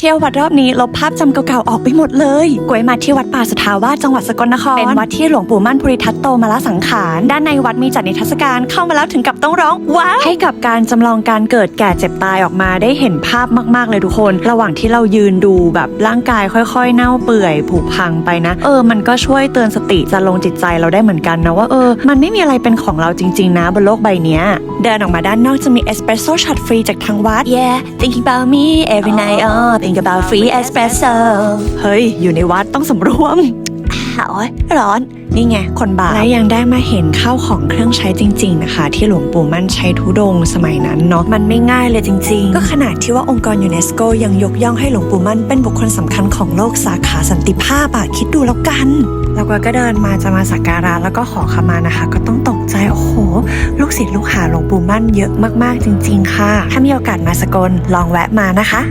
เที่ยววัดรอบนี้ลบภาพจำเก่าๆออกไปหมดเลยกวยมาที่วัดป่าสุทาวาสจังหวัดสกลนคร เป็นวัดที่หลวงปู่มั่นภูริทัตโตมาละสังขาร ด้านในวัดมีจัดนิทรรศการเข้ามาแล้วถึงกับต้องร้องว้าวให้กับการจำลองการเกิดแก่เจ็บตายออกมาได้เห็นภาพมากๆเลยทุกคน ระหว่างที่เรายืนดูแบบร่างกายค่อยๆ เน่าเปื่อยผุพังไปนะ เออ มันก็ช่วยเตือนสติจะลงจิตใจเราได้เหมือนกันนะว่าเออ มันไม่มีอะไรเป็นของเราจริง ๆ นะบนโลกใบนี้เดินออกมาด้านนอกจะมีเอสเปรสโซ่ช็อตฟรีจากทางวัด yeah thinking about me every night oh think about free espresso เฮ้ย อยู่ในวัดต้องสำรวมอ้าวร้อน นี่ไง คนบาปและยังได้มาเห็นข้าวของเครื่องใช้จริง ๆ นะคะ ที่หลวงปู่มั่นใช้ทุดงค์สมัยนั้นเนาะมันไม่ง่ายเลยจริง ๆ ก็ขนาดที่ว่าองค์กรยูเนสโกยังยกย่องให้หลวงปู่มั่นเป็นบุคคลสำคัญของโลกสาขาสันติภาพอะคิดดูแล้วกันแล้วก็เดินมาจะมาสักการะแล้วก็ขอขมานะคะ ก็ต้องตกใจโอ้โห ลูกศิษย์ลูกหาหลวงปู่มั่นเยอะมากๆจริง ๆ ค่ะ ถ้ามีโอกาสมาสกลลองแวะมานะคะ